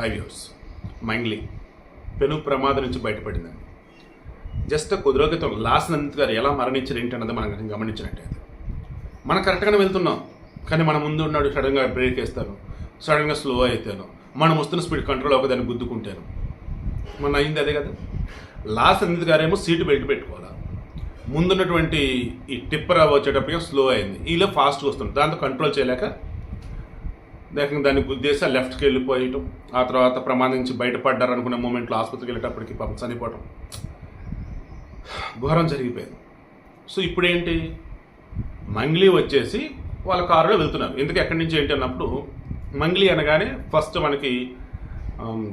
హైవ్యూస్ మంగ్లీ పెను ప్రమాదం నుంచి బయటపడిందండి. జస్ట్ కొద్ది రోజుల క్రితం లాస్ట్ నందిత్ గారు ఎలా మరణించారు ఏంటన్నది మనం గమనించినట్టయితే. మనం కరెక్ట్గానే వెళ్తున్నాం. కానీ మన ముందు ఉన్నాడు సడన్గా బ్రేక్ వేస్తాను సడన్గా స్లో అవుతాను మనం వస్తున్న స్పీడ్ కంట్రోల్ అవ్వక దాన్ని గుద్దుకుంటాను. మన అయింది అదే కదా? లాస్ట్ నందిత్ గారేమో సీటు బెల్ట్ పెట్టుకోవాలా? ముందున్నటువంటి ఈ టిప్పర్ వచ్చేటప్పటికి స్లో అయింది. ఈలో ఫాస్ట్గా వస్తుంది. దాంతో కంట్రోల్ చేయలేక లేకపోతే దాన్ని గుద్దేసి ఆ లెఫ్ట్కి వెళ్ళిపోయటం ఆ తర్వాత ప్రమాదం నుంచి బయటపడ్డారు అనుకునే మూమెంట్లో ఆసుపత్రికి వెళ్ళేటప్పటికి పాపం చనిపోవటం. ఘోరం జరిగిపోయింది. సో ఇప్పుడేంటి? మంగ్లీ వచ్చేసి వాళ్ళ కారులో వెళ్తున్నారు. ఎందుకు ఎక్కడి నుంచి ఏంటి అన్నప్పుడు మంగ్లీ అనగానే ఫస్ట్ మనకి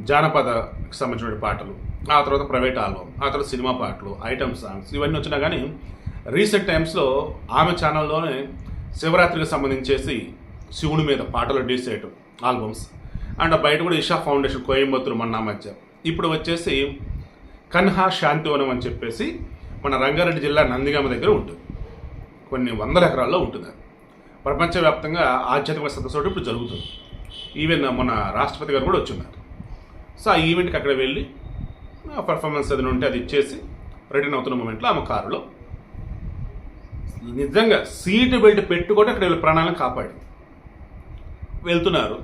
జానపదకి సంబంధించిన పాటలు ఆ తర్వాత ప్రైవేట్ ఆల్బమ్ ఆ తర్వాత సినిమా పాటలు ఐటమ్ సాంగ్స్ ఇవన్నీ వచ్చినా కానీ రీసెంట్ టైమ్స్లో ఆమె ఛానల్లోనే శివరాత్రికి సంబంధించేసి శివుని మీద పాటలు రిలీజ్ చేయటం ఆల్బమ్స్ అండ్ బయట కూడా ఇషా ఫౌండేషన్ కోయంబత్తూరు మన మధ్య. ఇప్పుడు వచ్చేసి కన్హా శాంతివనం అని చెప్పేసి మన రంగారెడ్డి జిల్లా నందిగామ దగ్గర ఉంటుంది. కొన్ని వందల ఎకరాల్లో ఉంటుంది. అది ప్రపంచవ్యాప్తంగా ఆధ్యాత్మిక సదస్సు ఒకటి ఇప్పుడు జరుగుతుంది. ఈవెన్ మన రాష్ట్రపతి గారు కూడా వచ్చిన్నారు. సో ఆ ఈవెంట్కి అక్కడ వెళ్ళి పర్ఫార్మెన్స్ అది ఉంటే అది ఇచ్చేసి రిటర్న్ అవుతున్న మూమెంట్లో ఆమె కారులో నిజంగా సీటు బెల్ట్ పెట్టుకొని అక్కడ వీళ్ళ ప్రాణాలను కాపాడింది. వెళ్తున్నారు.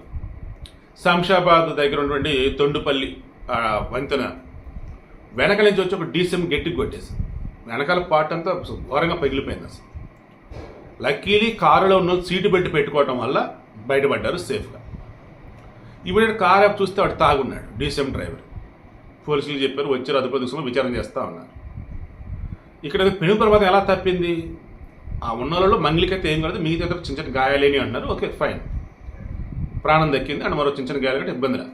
శంషాబాద్ దగ్గర ఉన్నటువంటి తొండుపల్లి వంతెన. వెనక నుంచి వచ్చి ఒక డీసీఎం గట్టికి కొట్టేసి వెనకాల పార్ట్ అంతా ఘోరంగా పగిలిపోయింది అసలు. లక్కీలీ కారులో ఉన్న సీటు బెల్ట్ పెట్టుకోవటం వల్ల బయటపడ్డారు సేఫ్గా. ఇప్పుడు కారు చూస్తే వాడు తాగున్నాడు డీసీఎం డ్రైవర్. పోలీసులు చెప్పారు వచ్చారు అదుపు తీసుకుని విచారణ చేస్తూ ఉన్నారు ఇక్కడ పెను ప్రమాదం ఎలా తప్పింది? ఆ ఉన్న వాళ్ళలో మంగిలికైతే ఏం కాదు మిగతా చిన్న చిన్న గాయాలేని అన్నారు ఓకే ఫైన్. ప్రాణం దక్కింది అండ్ మరో చిన్న చిన్న గాయాలు కంటే ఇబ్బంది లేదు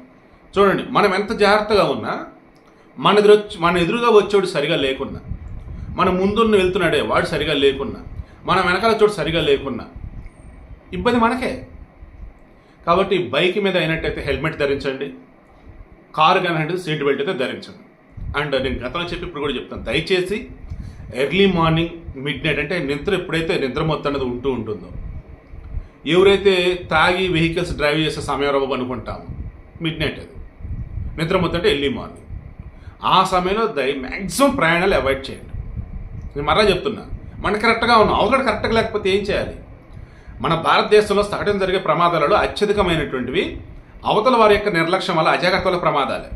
చూడండి మనం ఎంత జాగ్రత్తగా ఉన్నా మన ఎదురు మన ఎదురుగా వచ్చేవాడు సరిగా లేకున్నా మన ముందున్న వెళ్తున్నాడే వాడు సరిగా లేకున్నా మన వెనకాల చోటు సరిగా లేకున్నా ఇబ్బంది మనకే. కాబట్టి బైక్ మీద అయినట్టయితే హెల్మెట్ ధరించండి కారు కానీ సీట్ బెల్ట్ అయితే ధరించండి. అండ్ నేను గతంలో చెప్పి ఇప్పుడు కూడా చెప్తాను దయచేసి ఎర్లీ మార్నింగ్ మిడ్ నైట్ అంటే నిద్ర ఎప్పుడైతే నిద్ర మొత్తం అనేది ఉంటూ ఉంటుందో ఎవరైతే తాగి వెహికల్స్ డ్రైవ్ చేసే సమయం రవ్వ అనుకుంటాము మిడ్ నైట్ అది. నిద్ర మొత్తం ఎర్లీ మార్నింగ్ ఆ సమయంలో దయ మ్యాక్సిమం ప్రయాణాలు అవాయిడ్ చేయండి. నేను మరలా చెప్తున్నా మన కరెక్ట్గా ఉన్నాం. అవతల కరెక్ట్గా లేకపోతే ఏం చేయాలి? మన భారతదేశంలో సగటున జరిగే ప్రమాదాలలో అత్యధికమైనటువంటివి అవతల వారి యొక్క నిర్లక్ష్యం వల్ల అజాగ్రత్త వల్ల ప్రమాదాలే.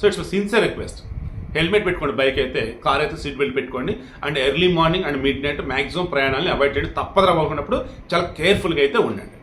So it's sincere request helmet పెట్టుకోండి బైక్ అయితే కార్ అయితే సీట్ బెల్ట్ పెట్టుకోండి. And early morning and midnight maximum ప్రయాణాలను avoid చేయండి. తప్పదు అవ్వకున్నప్పుడు చాలా కేర్ఫుల్గా అయితే ఉండండి.